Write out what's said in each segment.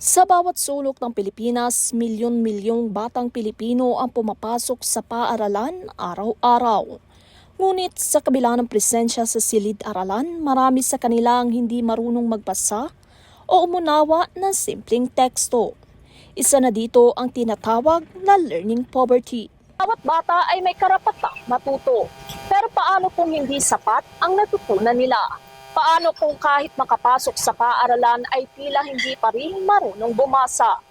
Sa bawat sulok ng Pilipinas, milyon-milyong batang Pilipino ang pumapasok sa paaralan araw-araw. Ngunit sa kabila ng presensya sa silid-aralan, marami sa kanila ang hindi marunong magbasa o umunawa ng simpleng teksto. Isa na dito ang tinatawag na learning poverty. Bawat bata ay may karapatang matuto. Pero paano kung hindi sapat ang natutunan nila? Paano kung kahit makapasok sa paaralan ay tila hindi pa rin marunong bumasa?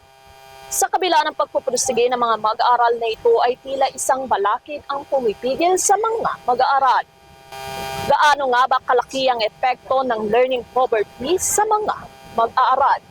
Sa kabila ng pagpupursige ng mga mag-aaral na ito ay tila isang balakid ang pumipigil sa mga mag-aaral. Gaano nga ba kalaki ang epekto ng learning poverty sa mga mag-aaral?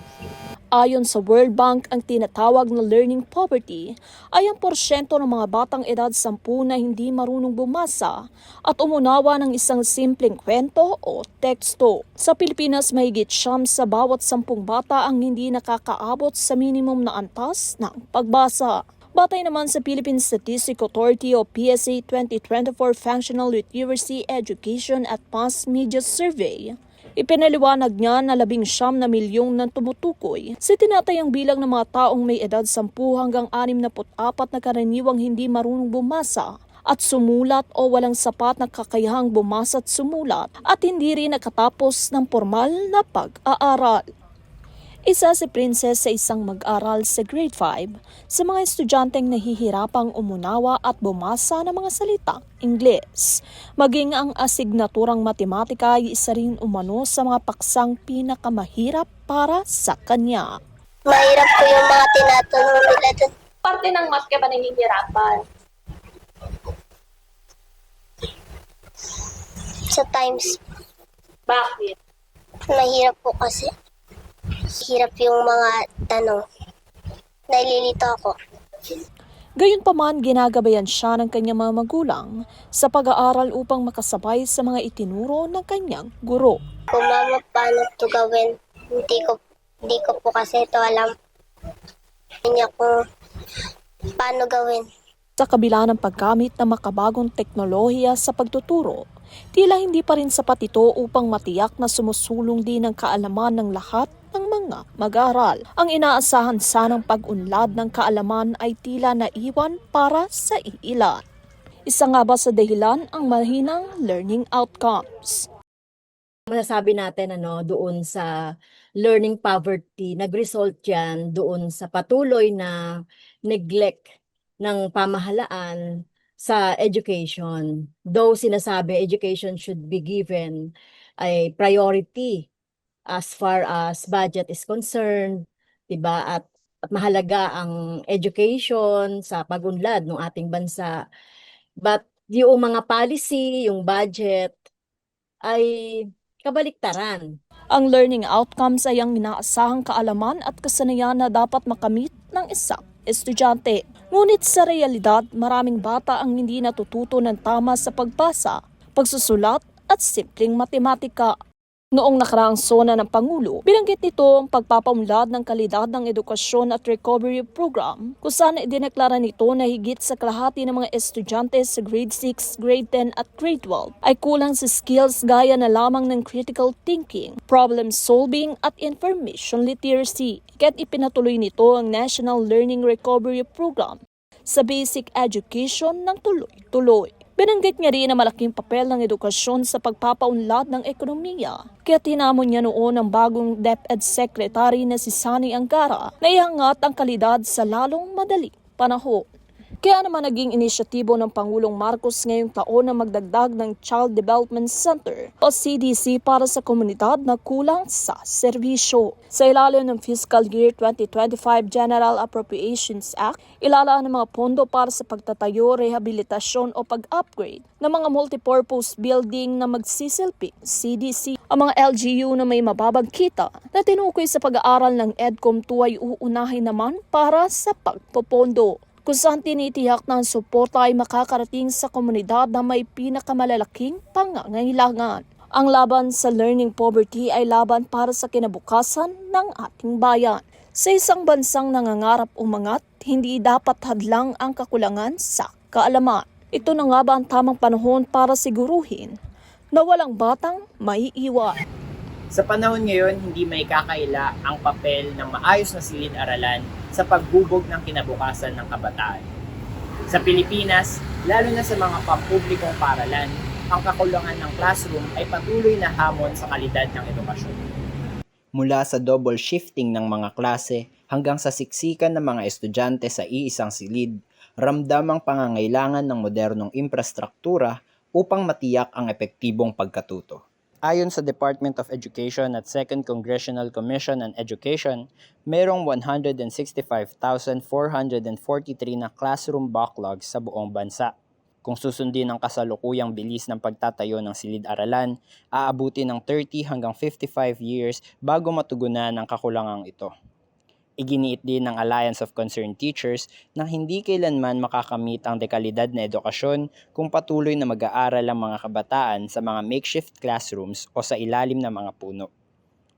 Ayon sa World Bank, ang tinatawag na learning poverty ay ang porsyento ng mga batang edad 10 na hindi marunong bumasa at umunawa ng isang simpleng kwento o teksto. Sa Pilipinas, mahigit siyam sa bawat sampung bata ang hindi nakakaabot sa minimum na antas ng pagbasa. Batay naman sa Philippine Statistic Authority o PSA 2024 Functional Literacy Education at Mass Media Survey, Ipinaliwanag niya na labing siyam na milyong na tumutukoy sa tinatayang bilang ng mga taong may edad 10 hanggang 64 na karaniwang hindi marunong bumasa at sumulat o walang sapat na kakayahang bumasa at sumulat at hindi rin nakatapos ng formal na pag-aaral. Isa si Princess sa isang mag-aral sa grade 5 sa mga estudyanteng nahihirapang umunawa at bumasa ng mga salitang Ingles. Maging ang asignaturang matematika ay isa rin umano sa mga paksang pinakamahirap para sa kanya. Mahirap po yung mga tinatanong nila dun. Parte ng math ka ba nahihirapan? sa times. Bakit? Mahirap po kasi. Hirap yung mga tanong. Nalilito ako. Gayunpaman, ginagabayan siya ng kanyang mga magulang sa pag-aaral upang makasabay sa mga itinuro ng kanyang guro. Kung mama, paano to gawin? Hindi ko, hindi ko po kasi ito alam. Hindi ko paano gawin. Sa kabila ng paggamit ng makabagong teknolohiya sa pagtuturo, tila hindi pa rin sapat ito upang matiyak na sumusulong din ang kaalaman ng lahat ng mga mag-aaral. Ang inaasahan sanang pag-unlad ng kaalaman ay tila naiwan para sa iilan. Isa nga ba sa dahilan ang mahinang learning outcomes? masasabi natin ano doon sa learning poverty nag-result yan doon sa patuloy na neglect ng pamahalaan sa education. Though sinasabi education should be given a priority as far as budget is concerned, 'di ba? At at mahalaga ang education sa pag-unlad ng ating bansa. But yung mga policy, yung budget ay kabaliktaran. Ang learning outcomes ay ang inaasahang kaalaman at kasanayan na dapat makamit ng isang estudyante. Ngunit sa realidad, maraming bata ang hindi natututo ng tama sa pagbasa, pagsusulat at simpleng matematika. Noong nakaraang sona ng Pangulo, binanggit nito ang pagpapaunlad ng kalidad ng edukasyon at recovery program kung saan idineklara nito na higit sa kalahati ng mga estudyante sa grade 6, grade 10 at grade 12 ay kulang sa skills gaya na lamang ng critical thinking, problem solving at information literacy. Kaya't ipinatuloy nito ang National Learning Recovery Program sa basic education ng tuloy-tuloy. Binanggit niya rin na malaking papel ng edukasyon sa pagpapaunlad ng ekonomiya. Kaya tinamon niya noon ang bagong DepEd Secretary na si Sani Angara na ihangat ang kalidad sa lalong madaling panahon. Kaya naman naging inisyatibo ng Pangulong Marcos ngayong taon na magdagdag ng Child Development Center o CDC para sa komunidad na kulang sa serbisyo. Sa ilalim ng Fiscal Year 2025 General Appropriations Act, ilalaan ng mga pondo para sa pagtatayo, rehabilitasyon o pag-upgrade ng mga multipurpose building na magsisilping CDC. Ang mga LGU na may mababang kita na tinukoy sa pag-aaral ng EDCOM 2 ay uunahin naman para sa pagpopondo kung saan tinitiyak na suporta ay makakarating sa komunidad na may pinakamalalaking pangangailangan. Ang laban sa learning poverty ay laban para sa kinabukasan ng ating bayan. Sa isang bansang nangangarap umangat, hindi dapat hadlang ang kakulangan sa kaalaman. Ito na nga ba ang tamang panahon para siguruhin na walang batang maiiwan? Sa panahon ngayon, hindi may kakaila ang papel ng maayos na silid-aralan sa pagbubog ng kinabukasan ng kabataan. Sa Pilipinas, lalo na sa mga pampublikong paralan, ang kakulangan ng classroom ay patuloy na hamon sa kalidad ng edukasyon. Mula sa double shifting ng mga klase hanggang sa siksikan ng mga estudyante sa iisang silid, ramdam ang pangangailangan ng modernong infrastruktura upang matiyak ang epektibong pagkatuto. Ayon sa Department of Education at 2nd Congressional Commission on Education, merong 165,443 na classroom backlogs sa buong bansa. Kung susundin ang kasalukuyang bilis ng pagtatayo ng silid-aralan, aabuti ng 30 hanggang 55 years bago matugunan ang kakulangang ito. Iginiit din ng Alliance of Concerned Teachers na hindi kailanman makakamit ang dekalidad na edukasyon kung patuloy na mag-aaral ang mga kabataan sa mga makeshift classrooms o sa ilalim ng mga puno.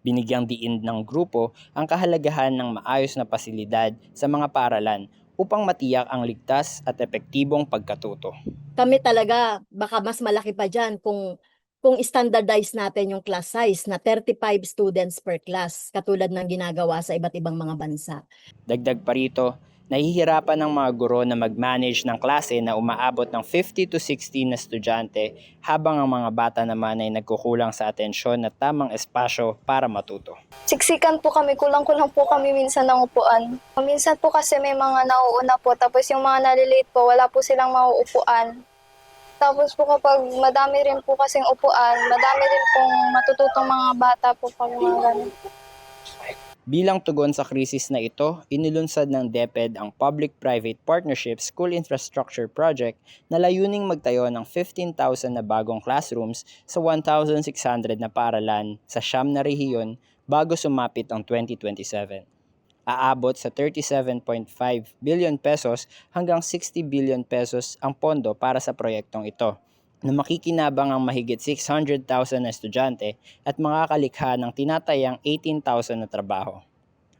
Binigyang diin ng grupo ang kahalagahan ng maayos na pasilidad sa mga paaralan upang matiyak ang ligtas at epektibong pagkatuto. Kami talaga, baka mas malaki pa dyan kung kung standardize natin yung class size na 35 students per class, katulad ng ginagawa sa iba't ibang mga bansa. Dagdag pa rito, nahihirapan ng mga guro na mag-manage ng klase na umaabot ng 50 to 60 na estudyante habang ang mga bata naman ay nagkukulang sa atensyon at tamang espasyo para matuto. Siksikan po kami, kulang-kulang po kami minsan ng upuan. Minsan po kasi may mga nauuna po, tapos yung mga nalilate po, wala po silang mauupuan. Tapos po kapag madami rin po kasing upuan, madami rin pong matututong mga bata po pag mga ganun. Bilang tugon sa krisis na ito, inilunsad ng DepEd ang Public-Private Partnership School Infrastructure Project na layuning magtayo ng 15,000 na bagong classrooms sa 1,600 na paaralan sa siyam na rehiyon bago sumapit ang 2027. Aabot sa 37.5 billion pesos hanggang 60 billion pesos ang pondo para sa proyektong ito na makikinabang ang mahigit 600,000 na estudyante at makakalikha ng tinatayang 18,000 na trabaho.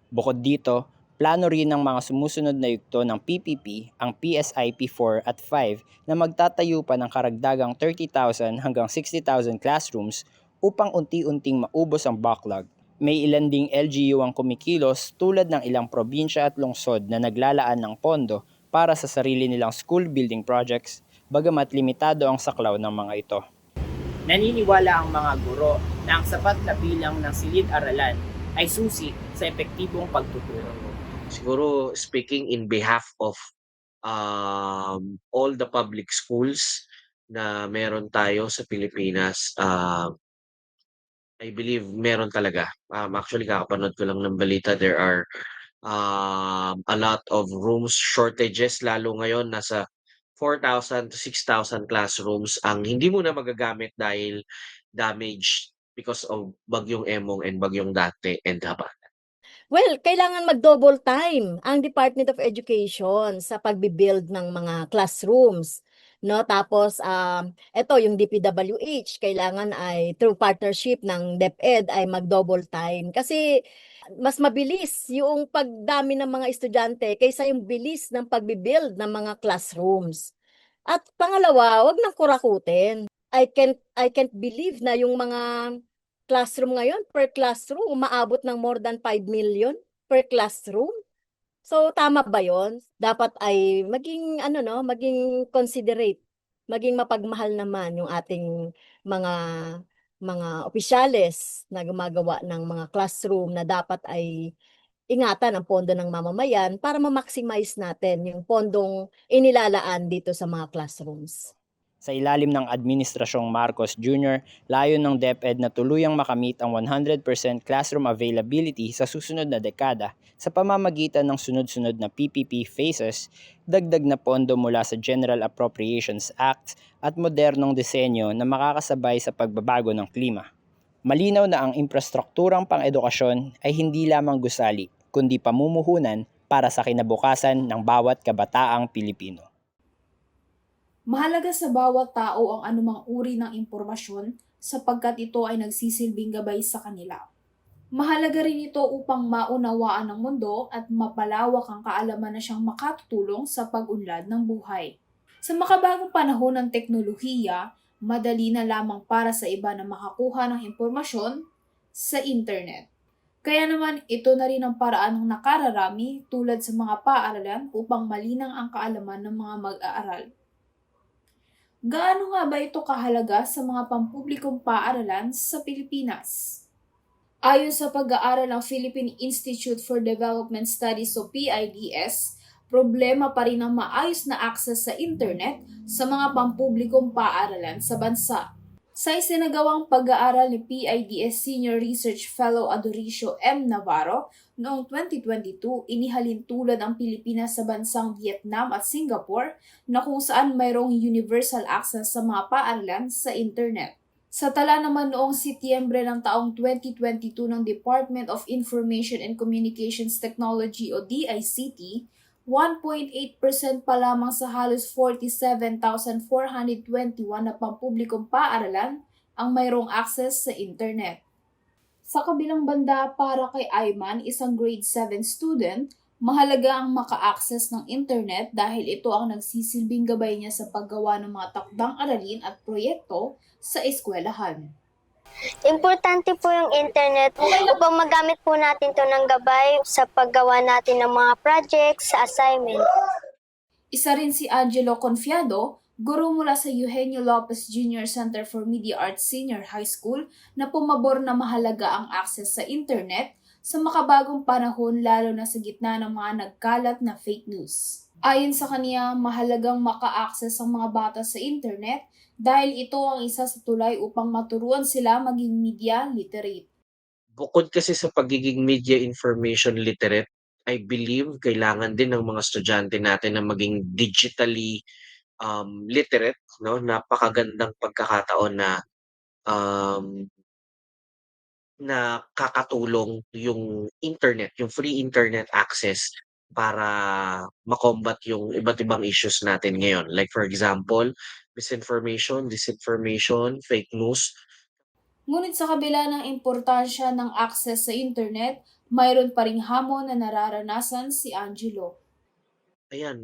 Bukod dito, plano rin ng mga sumusunod na yugto ng PPP, ang PSIP 4 at 5 na magtatayo pa ng karagdagang 30,000 hanggang 60,000 classrooms upang unti-unting maubos ang backlog. May ilan ding LGU ang kumikilos tulad ng ilang probinsya at lungsod na naglalaan ng pondo para sa sarili nilang school building projects bagamat limitado ang saklaw ng mga ito. Naniniwala ang mga guro na ang sapat na bilang ng silid-aralan ay susi sa epektibong pagtuturo. siguro speaking in behalf of um, all the public schools na meron tayo sa Pilipinas, uh, I believe meron talaga. Um, actually, kakapanood ko lang ng balita, there are um, a lot of rooms shortages, lalo ngayon nasa 4,000 to 6,000 classrooms ang hindi mo na magagamit dahil damaged because of bagyong Emong and bagyong Dante and Haba. Well, kailangan mag-double time ang Department of Education sa pagbibuild ng mga classrooms. No, tapos um ito yung DPWH kailangan ay through partnership ng DepEd ay mag-double time kasi mas mabilis yung pagdami ng mga estudyante kaysa yung bilis ng pagbibuild ng mga classrooms. At pangalawa, wag nang kurakutin. I can't I can't believe na yung mga classroom ngayon per classroom umaabot ng more than 5 million per classroom. So tama ba 'yon? Dapat ay maging ano no, maging considerate, maging mapagmahal naman yung ating mga mga opisyales na gumagawa ng mga classroom na dapat ay ingatan ang pondo ng mamamayan para ma-maximize natin yung pondong inilalaan dito sa mga classrooms. Sa ilalim ng Administrasyong Marcos Jr., layon ng DepEd na tuluyang makamit ang 100% classroom availability sa susunod na dekada sa pamamagitan ng sunod-sunod na PPP phases, dagdag na pondo mula sa General Appropriations Act at modernong disenyo na makakasabay sa pagbabago ng klima. Malinaw na ang infrastrukturang pang-edukasyon ay hindi lamang gusali, kundi pamumuhunan para sa kinabukasan ng bawat kabataang Pilipino. Mahalaga sa bawat tao ang anumang uri ng impormasyon sapagkat ito ay nagsisilbing gabay sa kanila. Mahalaga rin ito upang maunawaan ng mundo at mapalawak ang kaalaman na siyang makatutulong sa pag-unlad ng buhay. Sa makabagong panahon ng teknolohiya, madali na lamang para sa iba na makakuha ng impormasyon, sa internet. Kaya naman ito na rin ang paraan ng nakararami tulad sa mga paaralan upang malinang ang kaalaman ng mga mag-aaral. Gaano nga ba ito kahalaga sa mga pampublikong paaralan sa Pilipinas? Ayon sa pag-aaral ng Philippine Institute for Development Studies o PIDS, problema pa rin ang maayos na access sa internet sa mga pampublikong paaralan sa bansa. Sa isinagawang pag-aaral ni PIDS Senior Research Fellow Adoricio M. Navarro noong 2022, inihalin tulad ang Pilipinas sa bansang Vietnam at Singapore na kung saan mayroong universal access sa mga paaralan sa internet. Sa tala naman noong Setyembre ng taong 2022 ng Department of Information and Communications Technology o DICT, 1.8% pa lamang sa halos 47,421 na pampublikong paaralan ang mayroong access sa internet. Sa kabilang banda, para kay Ayman, isang grade 7 student, mahalaga ang maka-access ng internet dahil ito ang nagsisilbing gabay niya sa paggawa ng mga takdang aralin at proyekto sa eskwelahan. Importante po yung internet upang magamit po natin to ng gabay sa paggawa natin ng mga projects, sa assignment. Isa rin si Angelo Confiado, guro mula sa Eugenio Lopez Jr. Center for Media Arts Senior High School na pumabor na mahalaga ang access sa internet sa makabagong panahon lalo na sa gitna ng mga nagkalat na fake news. Ayon sa kaniya, mahalagang maka-access ang mga bata sa internet dahil ito ang isa sa tulay upang maturuan sila maging media literate. Bukod kasi sa pagiging media information literate, I believe kailangan din ng mga estudyante natin na maging digitally um, literate, no? Napakagandang pagkakataon na um, na kakatulong yung internet, yung free internet access para makombat yung iba't ibang issues natin ngayon. Like for example, misinformation, disinformation, fake news, Ngunit sa kabila ng importansya ng access sa internet, mayroon pa ring hamon na nararanasan si Angelo. Ayan,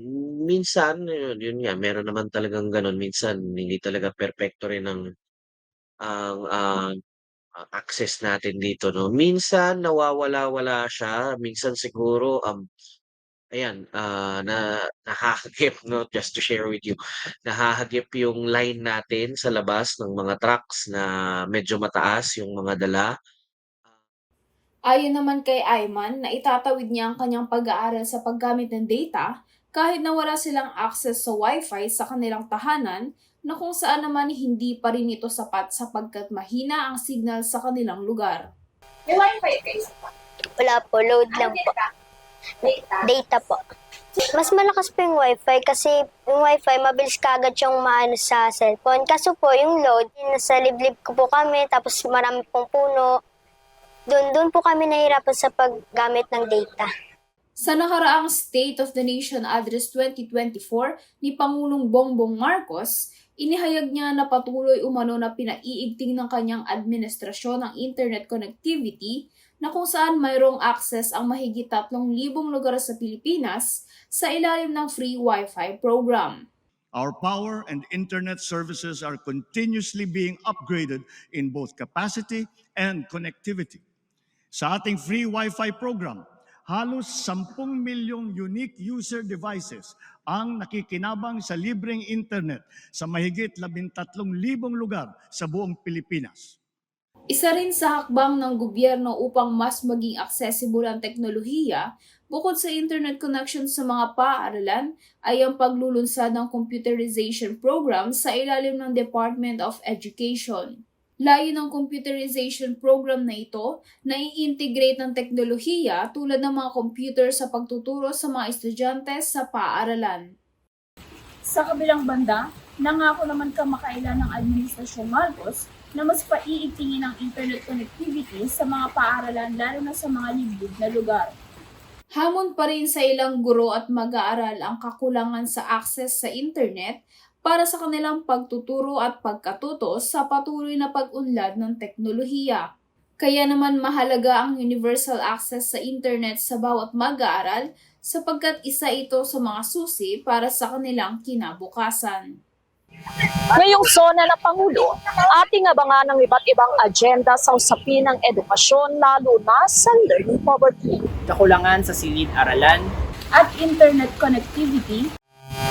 minsan yun yun nga meron naman talagang gano'n, minsan hindi talaga perpekto rin ang ang, ah, access natin dito 'no. Minsan nawawala-wala siya, minsan siguro, um, ayan, ah, na nahahagip 'no, just to share with you, nahahagip yung line natin sa labas ng mga trucks na medyo mataas yung mga dala. Ayon naman kay Ayman na itatawid niya ang kanyang pag-aaral sa paggamit ng data kahit na wala silang access sa wifi sa kanilang tahanan na kung saan naman hindi pa rin ito sapat sapagkat mahina ang signal sa kanilang lugar. May wifi kayo sa Wala po, load lang po. Data po. Mas malakas po yung wifi kasi yung wifi mabilis kagad yung maano sa cellphone. Kaso po yung load, nasa liblib ko po kami tapos marami pong puno. Doon, doon po kami nahirapan sa paggamit ng data. Sa nakaraang State of the Nation Address 2024 ni Pangulong Bongbong Marcos, inihayag niya na patuloy umano na pinaiigting ng kanyang administrasyon ang internet connectivity na kung saan mayroong access ang mahigit 3,000 lugar sa Pilipinas sa ilalim ng free Wi-Fi program. Our power and internet services are continuously being upgraded in both capacity and connectivity. Sa ating free Wi-Fi program, halos 10 milyong unique user devices ang nakikinabang sa libreng internet sa mahigit 13,000 lugar sa buong Pilipinas. Isa rin sa hakbang ng gobyerno upang mas maging accessible ang teknolohiya, bukod sa internet connection sa mga paaralan, ay ang paglulunsad ng computerization program sa ilalim ng Department of Education. Layo ng computerization program na ito na i-integrate ng teknolohiya tulad ng mga computer sa pagtuturo sa mga estudyante sa paaralan. Sa kabilang banda, nangako naman kamakailan ng Administrasyon Marcos na mas paiigtingin ang internet connectivity sa mga paaralan lalo na sa mga liblib na lugar. Hamon pa rin sa ilang guro at mag-aaral ang kakulangan sa access sa internet para sa kanilang pagtuturo at pagkatuto sa patuloy na pag-unlad ng teknolohiya. Kaya naman mahalaga ang universal access sa internet sa bawat mag-aaral sapagkat isa ito sa mga susi para sa kanilang kinabukasan. Ngayong zona na Pangulo, ating abangan ng iba't ibang agenda sa usapin ng edukasyon lalo na sa learning poverty. Kakulangan sa silid-aralan, At internet connectivity,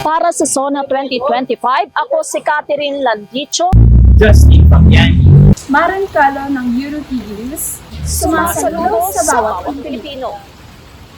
Para sa Zona 2025, ako si Catherine Landicho, Justin Papiani, Maren Calo ng Euro News, sumasaludo sa bawat Pilipino. Pilipino.